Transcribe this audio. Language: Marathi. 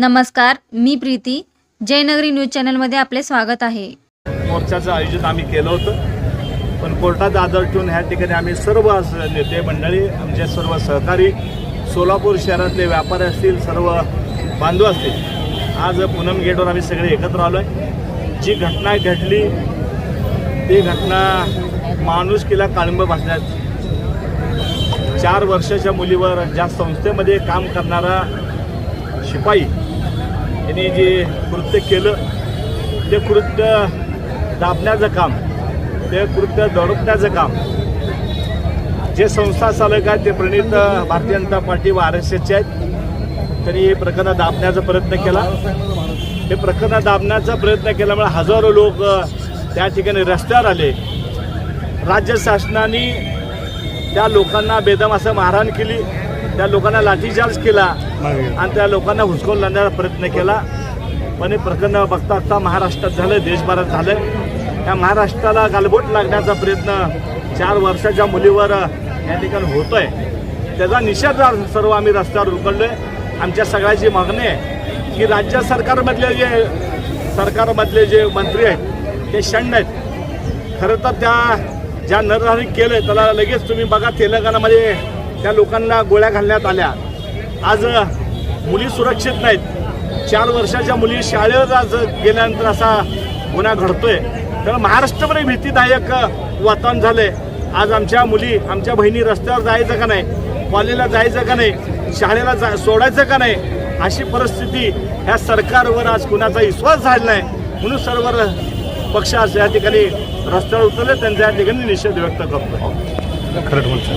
नमस्कार मी प्रीती. जयनगरी न्यूज चॅनलमध्ये आपले स्वागत आहे. मोर्चाचं आयोजन आम्ही केलं होतं. पण कोर्टात आदर ठेवून ह्या ठिकाणी आम्ही सर्व नेते मंडळी आमचे सर्व सहकारी सोलापूर शहरातले व्यापारी असतील सर्व बांधव असतील आज पूनम गेटवर आम्ही सगळे एकत्र आलो आहे जी घटना घडली ती घटना माणुसकीला काळिंब भासण्यात चार वर्षाच्या मुलीवर ज्या संस्थेमध्ये काम करणारा शिपाई यांनी जे कृत्य केलं ते कृत्य दाबण्याचं काम ते कृत्य दडपण्याचं काम जे संस्था चालक आहेत ते प्रणित भारतीय जनता पार्टी व आर एस एसचे आहेत त्यांनी हे प्रकरण दाबण्याचा प्रयत्न केला. हे प्रकरण दाबण्याचा प्रयत्न केल्यामुळे हजारो लोक त्या ठिकाणी रस्त्यावर आले. राज्य शासनाने त्या लोकांना बेदम असं मारहाण केली. त्या लोकांना लाठीचार्ज केला आणि त्या लोकांना हुसकवून लावण्याचा प्रयत्न केला. पण हे प्रकरण बघता बघता महाराष्ट्रात झालं देशभरात झालं त्या महाराष्ट्राला गालबोट लागण्याचा प्रयत्न चार वर्षाच्या मुलीवर या ठिकाणी होतोय. त्याचा निषेध सर्व आम्ही रस्त्यावर उकडलोय आमच्या सगळ्याची मागणी आहे की राज्य सरकारमधले जे सरकारमधले जे मंत्री आहेत ते शंड आहेत. खरं तर त्या ज्या नरहरी केलं त्याला लगेच तुम्ही बघा तेलंगणामध्ये त्या लोकांना गोळ्या घालण्यात आल्या. आज मुली सुरक्षित नाहीत. चार वर्षाच्या मुली शाळेवर आज गेल्यानंतर असा गुन्हा घडतोय. तर महाराष्ट्रभर भीतीदायक वातावरण झालंय. आज आमच्या मुली आमच्या बहिणी रस्त्यावर जायचं का नाही? कॉलेजला जायचं का नाही? शाळेला जा सोडायचं का नाही? अशी परिस्थिती ह्या सरकारवर आज कुणाचा विश्वास झाला नाही. म्हणून सर्व पक्ष आज या ठिकाणी रस्त्यावर उतरले. त्यांचा या ठिकाणी निषेध व्यक्त करतो